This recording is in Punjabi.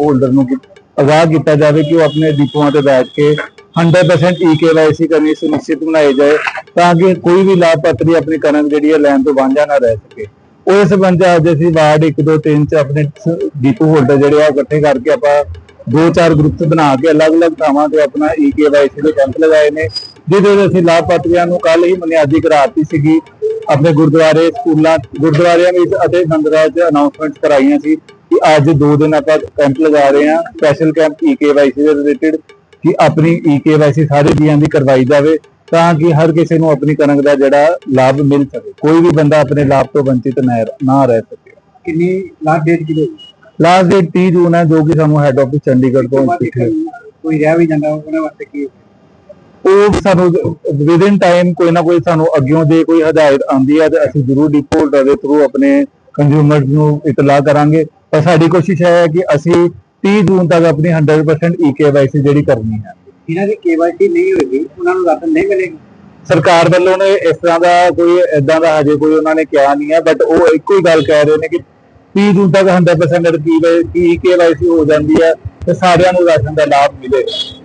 ਹੋਲਡਰ ਨੂੰ ਕਿ- ਕੀਤਾ ਜਾਵੇ ਕਿ ਉਹ ਆਪਣੇ ਡਿਪੂਆਂ ਤੇ ਬੈਠ ਕੇ 100% ਈਕੇਵਾਈਸੀ ਕਰਨੀ, ਸੁਨਿਸ਼ਚਿਤ ਬਣਾਈ ਜਾਏ, ਤਾਂ ਕਿ ਕੋਈ ਵੀ ਲਾਭਪਾਤਰੀ ਆਪਣੀ ਕਣਕ ਜਿਹੜੀ ਹੈ ਲੈਣ ਤੋਂ ਵਾਂਝਾ ਨਾ ਰਹਿ ਸਕੇ। ਉਸ ਸੰਬੰਧ ਅੱਜ ਅਸੀਂ ਵਾਰਡ 1 2 3 ਚ ਆਪਣੇ ਡਿਪੂ ਹੋਲਡਰ ਜਿਹੜੇ ਆ ਇਕੱਠੇ ਕਰਕੇ ਆਪਾਂ ਦੋ ਚਾਰ ਗਰੁੱਪ ਬਣਾ ਕੇ ਅਲੱਗ-ਅਲੱਗ ਥਾਵਾਂ ਤੇ ਆਪਣਾ ਈਕੇਵਾਈਸੀ ਦੇ ਕੈਂਪ ਲਗਾਏ ਨੇ, ਜਿਹਦੇ ਵਿੱਚ ਅਸੀਂ ਲਾਭਪਾਤਰੀਆਂ ਨੂੰ ਕੱਲ ਹੀ ਬੁਨਿਆਦੀ ਕਰਾਤੀ ਸੀਗੀ। ਆਪਣੇ ਗੁਰਦੁਆਰੇ, ਸਕੂਲਾਂ, ਗੁਰਦੁਆਰਿਆਂ ਵਿੱਚ ਅਤੇ ਮੰਦਿਰਾਂ 'ਚ ਅਨਾਉਂਸਮੈਂਟ ਕਰਾਈਆਂ ਸੀ। ਕਿ ਅੱਜ ਦੋ ਦਿਨ ਆਪਾਂ ਕੈਂਪ ਲਗਾ ਰਹੇ ਹਾਂ ਸਪੈਸ਼ਲ ਕੈਂਪ ਈਕੇਵਾਈਸੀ ਦੇ ਰਿਲੇਟਡ ਕਿ ਆਪਣੀ ਈਕੇਵਾਈਸੀ ਸਾਰੇ ਜੀਆਂ ਦੀ ਕਰਵਾਈ ਜਾਵੇ ਤਾਂ ਕਿ ਹਰ ਕਿਸੇ ਨੂੰ ਆਪਣੀ ਕਣਕ ਦਾ ਜਿਹੜਾ ਲਾਭ ਮਿਲ ਸਕੇ। ਕੋਈ ਵੀ ਬੰਦਾ ਆਪਣੇ ਲਾਭ ਤੋਂ ਵੰਚਿਤ ਨਾ ਰਹਿ ਸਕੇ। ਕਿੰਨੀ ਲਾਸਟ ਡੇਟ ਕਿਲੋ ਲਾਸਟ ਡੇਟ 30 ਜੂਨ ਹੈ ਜੋ ਕਿ ਸਾਨੂੰ ਹੈੱਡ ਆਫਿਸ ਚੰਡੀਗੜ੍ਹ ਤੋਂ ਕੋਈ ਰਹਿ ਵੀ ਜਾਂਦਾ ਉਹਨਾਂ ਵਾਸਤੇ ਕੀ? ਉਹ ਸਾਨੂੰ ਵਿਦ ਇਨ ਟਾਈਮ ਕੋਈ ਨਾ ਕੋਈ ਸਾਨੂੰ ਅੱਗਿਓਂ ਦੇ ਕੋਈ ਹਦਾਇਤ ਆਉਂਦੀ ਹੈ ਤੇ ਅਸੀਂ ਜ਼ਰੂਰ ਡਿਪੋ ਹੋਲਡਰ ਦੇ ਥਰੂ ਆਪਣੇ ਕੰਜ਼ਿਊਮਰਸ ਨੂੰ ਇਤਲਾਹ ਕਰਾਂਗੇ। ਪਰ ਸਾਡੀ ਕੋਸ਼ਿਸ਼ ਹੈ ਕਿ ਅਸੀਂ 30 ਜੂਨ ਤੱਕ ਆਪਣੀ 100% ਈਕੇਵਾਈਸੀ ਜਿਹੜੀ ਕਰਨੀ ਹੈ। ਜਿਨ੍ਹਾਂ ਦੀ ਕੇਵਾਈਸੀ ਨਹੀਂ ਹੋਏਗੀ ਉਹਨਾਂ ਨੂੰ ਰਾਸ਼ਨ ਨਹੀਂ ਮਿਲੇਗੀ। ਸਰਕਾਰ ਵੱਲੋਂ ਨੇ ਇਸ ਤਰ੍ਹਾਂ ਦਾ ਕੋਈ ਇਦਾਂ ਦਾ ਹਜੇ ਕੋਈ ਉਹਨਾਂ ਨੇ ਕਿਹਾ ਨਹੀਂ ਹੈ ਬਟ ਉਹ ਇੱਕੋ ਹੀ ਗੱਲ ਕਹਿ ਰਹੇ ਨੇ ਕਿ 30 ਜੂਨ ਤੱਕ 100% ਈਕੇਵਾਈਸੀ ਹੋ ਜਾਂਦੀ ਹੈ ਤੇ ਸਾਰਿਆਂ ਨੂੰ ਰਾਸ਼ਨ ਦਾ ਲਾਭ ਮਿਲੇਗਾ